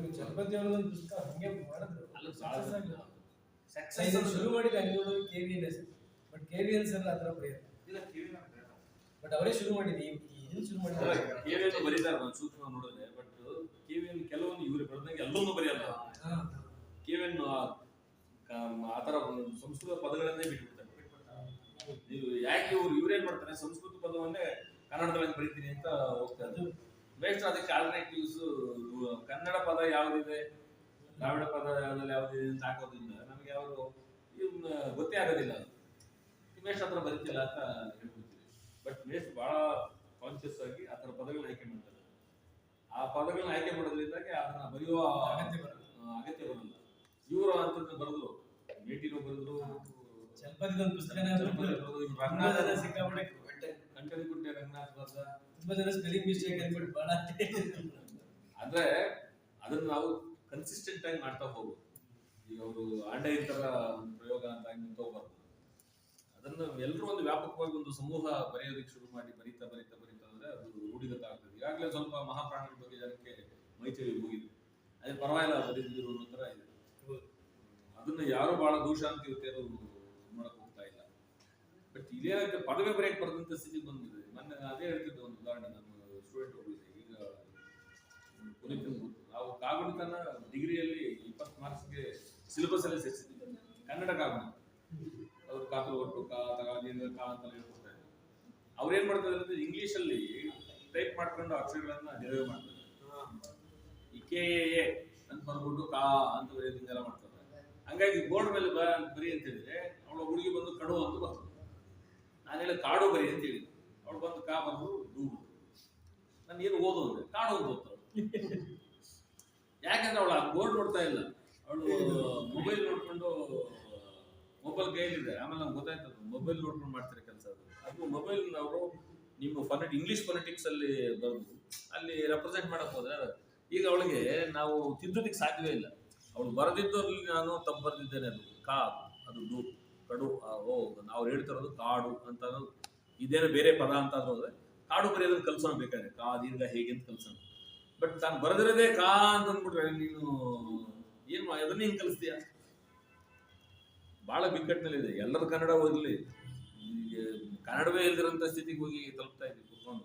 ಇವ್ರು ಅವರದೊಂದು ಪುಸ್ತಕ ಹಂಗೆ ಮಾಡಿದ್ರು. ಅಲ್ಲೂ Success ಆಗಿಲ್ಲ. ಸಕ್ಸಸ್ ಶುರು ಮಾಡಿದ ಅಂಗಡಿ K V N S but K V N sir ಹತ್ರ ಬರೆಯೋದು ಇಲ್ಲ ಕಿವಿನ ಬಟ್ ಅವರೇ ಶುರು ಮಾಡಿದ್ದು ಇದನ್ನ ಶುರು ಮಾಡಿದ್ರು ಬರೀತಾರೆ ನಾನು ಸೂಕ್ಷ್ಮ ನೋಡಿದ್ರೆ ಬಟ್ ಕಿವಿಯನ್ನು ಕೆಲವೊಂದು ಇವ್ರು ಬರೆದಂಗೆ ಎಲ್ಲವನ್ನೂ ಬರೆಯಲ್ಲ. ಹಾ. ಕಿವಿಯನ್ನು ಆ ಥರ ಒಂದು ಸಂಸ್ಕೃತ ಪದಗಳನ್ನೇ ಬಿಟ್ಬಿಡ್ತಾರೆ. ನೀವು ಯಾಕೆ ಇವ್ರು ಇವ್ರೇನ್ ಮಾಡ್ತಾರೆ? ಸಂಸ್ಕೃತ ಪದವನ್ನೇ ಕನ್ನಡದಲ್ಲಿ ಬರೀತೀನಿ ಅಂತ ಹೋಗ್ತಾರೆ ಅದು ಬೇಸ್ಟ್ ಅದಕ್ಕೆ ಆಲ್ಟರ್ನೇಟಿವ್ಸ್ ಕನ್ನಡ ಪದ ಯಾವ್ದಿದೆ? ದ್ರಾವಿಡ ಪದ ಯಾವ್ದ್ರಲ್ಲಿ ಯಾವ್ದಿದೆ ಅಂತ ಹಾಕೋದ್ರಿಂದ ನಮಗೆ ಅವರು ಇವ್ನ ಗೊತ್ತೇ ಆಗೋದಿಲ್ಲ ಇಮೇಶ್ ಹತ್ರ ಬರೀತಿಲ್ಲ ಅಂತ ಹೇಳ್ಬಿಡ್ತೀವಿ ಬಟ್ ಮೇಸ್ ಬಹಳ ಕಾನ್ಶಿಯಸ್ ಆಗಿ ಆ ಥರ ಪದಗಳನ್ನ ಆಯ್ಕೆ ಮಾಡ್ತಾರೆ. ಆ ಪದಗಳನ್ನ ಆಯ್ಕೆ ಮಾಡೋದ್ರಿಂದಾಗಿ ಅದನ್ನ ಬರೆಯುವ ಅಗತ್ಯ ಅಗತ್ಯ ಬರಲ್ಲ. ಇವರು ಅಂತ ಬರೆದ್ರು. ಮೇಟಿನೂ ಬರೆದ್ರು. ಅಂದ್ರೆ ಪುಸ್ತಕನೇ ತುಂಬಾ ಜನ ಸಿಕ್ಕಾಪಟ್ಟೆ ಕಂಟಲಿಗುಡ್ಡೆ ರಂಗನಾಥ್ ತುಂಬಾ ಜನ ಸ್ಪೆಲ್ಲಿಂಗ್ ಮಿಸ್ಟೇಕ್ ಅಂದ್ಬಿಟ್ಟು ಬಹಳ ಆದ್ರೆ ಅದನ್ನ ನಾವು ಕನ್ಸಿಸ್ಟೆಂಟ್ ಆಗಿ ಮಾಡ್ತಾ ಹೋಗೋದು ಈಗ ಅವರು ಆಂಡೆ ತರ ಒಂದು ಪ್ರಯೋಗ ಅಂತ ನಿಂತೋಗ್ಬಾರ್ದು ಅದನ್ನು ಎಲ್ಲರೂ ಒಂದು ವ್ಯಾಪಕವಾಗಿ ಒಂದು ಸಮೂಹ ಬರೆಯೋದಕ್ಕೆ ಶುರು ಮಾಡಿ ಬರೀತಾ ಬರೀತಾ ಬರೀತಾ ಅಂದ್ರೆ ಅದು ರೂಢಿಗತ ಆಗ್ತದೆ ಈಗಾಗಲೇ ಸ್ವಲ್ಪ ಮಹಾಪ್ರಾಣಿ ಬಗ್ಗೆ ಜನಕ್ಕೆ ಮೈಚಳಿ ಹೋಗಿದೆ ಅದೇ ಪರವಾಗಿಲ್ಲ ಬರೀದಿದ್ರು ಅನ್ನೋ ತರ ಇದೆ. ಅದನ್ನ ಯಾರು ಬಹಳ ದೋಷ ಅಂತ ಇವತ್ತೇನು ಮಾಡಕ್ ಹೋಗ್ತಾ ಇಲ್ಲ. ಬಟ್ ಇದೇ ಪದವಿ ಬರೆಯಕ್ ಬರೆದಂತ ಸ್ಥಿತಿ ಬಂದಿದೆ. ಮೊನ್ನೆ ಅದೇ ಹೇಳ್ತಿದ್ದೆ ಒಂದು ಉದಾಹರಣೆ ನಮ್ಮ ಸ್ಟೂಡೆಂಟ್ ಒಬ್ಬರಿದೆ ಈಗ ಪುನೀತ್ ಕಾಗುಣಿತನ ಡಿಗ್ರಿಯಲ್ಲಿ ಇಪ್ಪತ್ತು ಮಾರ್ಕ್ಸ್ಗೆ ಸಿಲೆಬಸ್ ಅಲ್ಲಿ ಸೇರಿಸಿದ್ವಿ ಕನ್ನಡ ಕಾಗುಣಿತ ಅವ್ರು ಕಾತು ಹೊರಟು ಕಾ ತಗ ದೀರ್ಘ ಕಾ ಅಂತ ಹೇಳ್ಕೊಡ್ತಾರೆ ಅವ್ರು ಏನ್ ಮಾಡ್ತಾರೆ ಅಂದ್ರೆ ಇಂಗ್ಲಿಷ್ ಅಲ್ಲಿ ಟೈಪ್ ಮಾಡ್ಕೊಂಡು ಅಕ್ಷರಗಳನ್ನ ಡಿರೈವ್ ಮಾಡ್ತಾರೆ. ಈ ಕೆ, ಎ ಅಂತ ಬರ್ಬಿಟ್ಟು ಕಾ ಅಂತ ಬರೆಯೋದನ್ನೆಲ್ಲ ಮಾಡ್ತಾರೆ. ಹಂಗಾಗಿ ಬೋರ್ಡ್ ಮೇಲೆ ಬ, ಬರಿ ಅಂತ ಹೇಳಿದ್ರೆ ಅವಳ ಹುಡುಗಿ ಬಂದು ಕಡು ಅಂತ ಬಂತು ನಾನು ಹೇಳಿ ಕಾಡು ಬರಿ ಅಂತ ಹೇಳಿದ್ದೆ. ಅವಳು ಬಂದು ಕಾ ಬಂದು ಡೂ. ನಾನು ಏನು ಓದೋದು ಕಾಡು ಅಂತ ಯಾಕಂದ್ರೆ ಅವಳು ಆ ಬೋರ್ಡ್ ನೋಡ್ತಾ ಇಲ್ಲ. ಅವಳು ಮೊಬೈಲ್ ನೋಡ್ಕೊಂಡು ಮೊಬೈಲ್ ಕೈಯಲ್ಲಿದೆ. ಆಮೇಲೆ ನಮ್ಗೆ ಗೊತ್ತಾಯ್ತು ಮೊಬೈಲ್ ನೋಡ್ಕೊಂಡು ಮಾಡ್ತಾರೆ ಕೆಲಸ ಅದು. ಅದು ಮೊಬೈಲ್ ಅವರು ನಿಮ್ಮ ಫೊನೆಟ್ ಇಂಗ್ಲಿಷ್ ಫೊನೆಟಿಕ್ಸ್ ಅಲ್ಲಿ ಬರೋದು ಅಲ್ಲಿ ರೆಪ್ರೆಸೆಂಟ್ ಮಾಡಕ್ ಹೋದ್ರೆ ಈಗ ಅವಳಿಗೆ ನಾವು ತಿದ್ದೋದಿಕ್ಕೆ ಸಾಧ್ಯವೇ ಇಲ್ಲ. ಅವಳು ಬರೆದಿದ್ದಲ್ಲಿ ನಾನು ತಪ್ಪು ಬರೆದಿದ್ದೇನೆ ಅದು. ಕಾ ಅದು ಡು ಕಡು ಓ ನಾವು ಹೇಳ್ತಿರೋದು ಕಾಡು ಅಂತ ಇದೇನೋ ಬೇರೆ ಪದ ಅಂತ ಹೋದ್ರೆ ಕಾಡು ಬರೆಯೋದನ್ನು ಕಲ್ಸೋಣ ಬೇಕಾದ್ರೆ. ಕಾ ದೀರ್ಘ ಹೇಗೆ ಅಂತ ಕಲ್ಸೋಣ. ಬಟ್ ತಾನು ಬರೆದಿರೋದೇ ಕಾ ಅಂತ ಅಂದ್ಬಿಟ್ರೆ ನೀನು ಏನು ಅದನ್ನೇ ಹೆಂಗ್ ಕಲಿಸ್ತೀಯ? ಬಹಳ ಬಿಕ್ಕಟ್ಟಿನಲ್ಲಿದೆ. ಎಲ್ಲರ ಕನ್ನಡ ಓದಲಿ. ಕನ್ನಡವೇ ಇಲ್ದಿರೋಂಥ ಸ್ಥಿತಿಗೆ ಹೋಗಿ ತಲುಪ್ತಾ ಇದ್ದೀವಿ ಕುತ್ಕೊಂಡು.